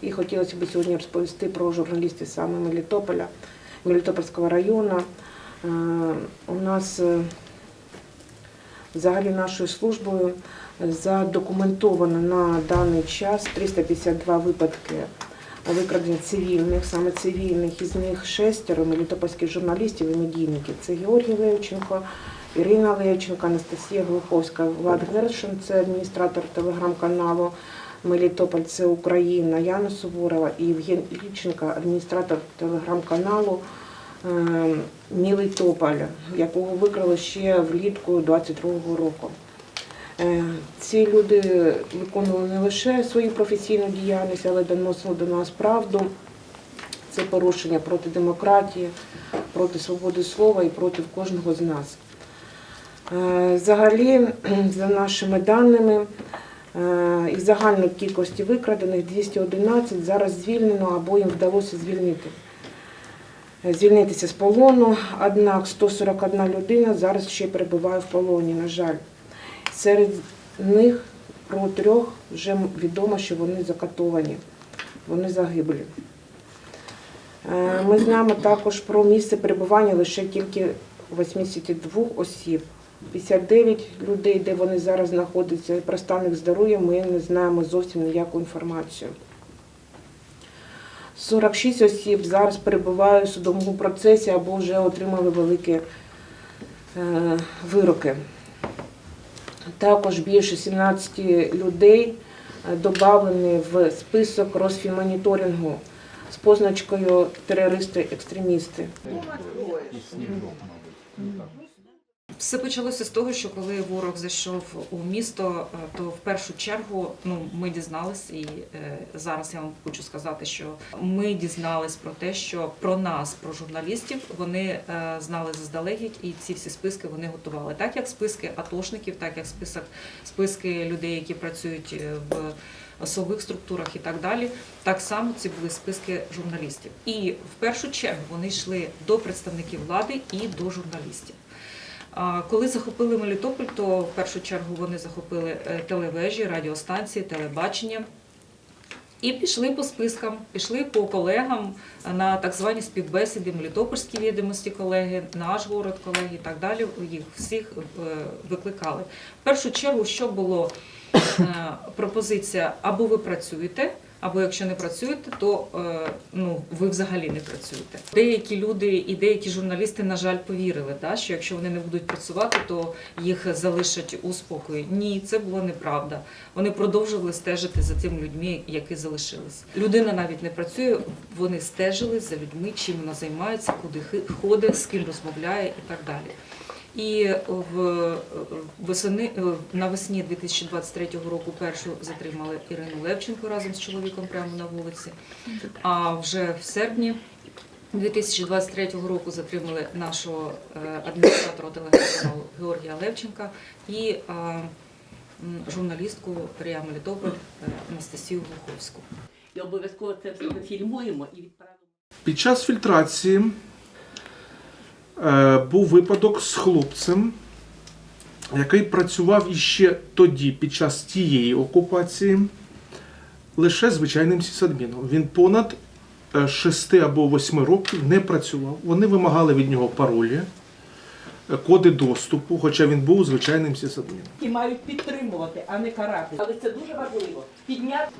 І хотілося б сьогодні розповісти про журналістів саме Мелітополя, Мелітопольського району. Е, У нас е, взагалі нашою службою задокументовано на даний час 352 випадки викрадення цивільних, саме цивільних, із них шестеро мелітопольських журналістів і медійників. Це Георгій Левченко, Ірина Левченко, Анастасія Глуховська, Влад Гершин, це адміністратор телеграм-каналу Мелітополь, це Україна, Яна Суворова і Євген Ільченко, адміністратор телеграм-каналу е, Мілий Тополь, якого викрали ще влітку 22-го року. Е, Ці люди виконували не лише свою професійну діяльність, але доносили до нас правду. Це порушення проти демократії, проти свободи слова і проти кожного з нас. Е, Взагалі, за нашими даними, із загальної кількості викрадених 211 зараз звільнено або їм вдалося звільнити. е, Звільнитися з полону, однак 141 людина зараз ще перебуває в полоні, на жаль. Серед них про трьох вже відомо, що вони закатовані, вони загиблі. Е, Ми знаємо також про місце перебування лише тільки 82 осіб. 59 людей, де вони зараз знаходяться, і про стан їх здоров'я ми не знаємо зовсім ніяку інформацію. 46 осіб зараз перебувають у судовому процесі або вже отримали великі е, вироки. Також більше 17 людей е, додавлені в список Росфінмоніторингу з позначкою терористи-екстремісти. Все почалося з того, що коли ворог зайшов у місто, е, то в першу чергу ну ми дізнались, і е, зараз я вам хочу сказати, що ми дізнались про те, що про нас, про журналістів, вони е, знали заздалегідь, і ці всі списки вони готували. Так як списки атошників, так як список списки людей, які працюють в особих структурах і так далі. Так само ці були списки журналістів. І в першу чергу вони йшли до представників влади і до журналістів. Коли захопили Мелітополь, то в першу чергу вони захопили е, телевежі, радіостанції, телебачення. І пішли по спискам, пішли по колегам на так звані співбесіди, Мелітопольські відомості колеги, наш город колеги і так далі. Їх всіх е, викликали. В першу чергу, що було е, пропозиція, або ви працюєте, або якщо не працюєте, то е, ну ви взагалі не працюєте. Деякі люди і деякі журналісти, на жаль, повірили, да, що якщо вони не будуть працювати, то їх залишать у спокої. Ні, це було неправда. Вони продовжували стежити за тими людьми, які залишились. Людина навіть не працює, вони стежили за людьми, чим вона займається, куди ходить, з ким розмовляє і так далі. І в восени навесні 2023 року першу затримали Ірину Левченко разом з чоловіком прямо на вулиці. А вже в серпні 2023 року затримали нашого е, адміністратора телеграм-каналу Георгія Левченка і е, журналістку РІА Мелітополь е, Анастасію Глуховську. І обов'язково це все зафільмуємо і відправимо. Під час фільтрації е, був випадок з хлопцем, який працював іще тоді, під час тієї окупації, лише звичайним сісадміном. Він понад 6 або 8 років не працював. Вони вимагали від нього паролі, е, коди доступу, хоча він був звичайним сісадміном. І мають підтримувати, а не карати. Але це дуже важливо. Підняти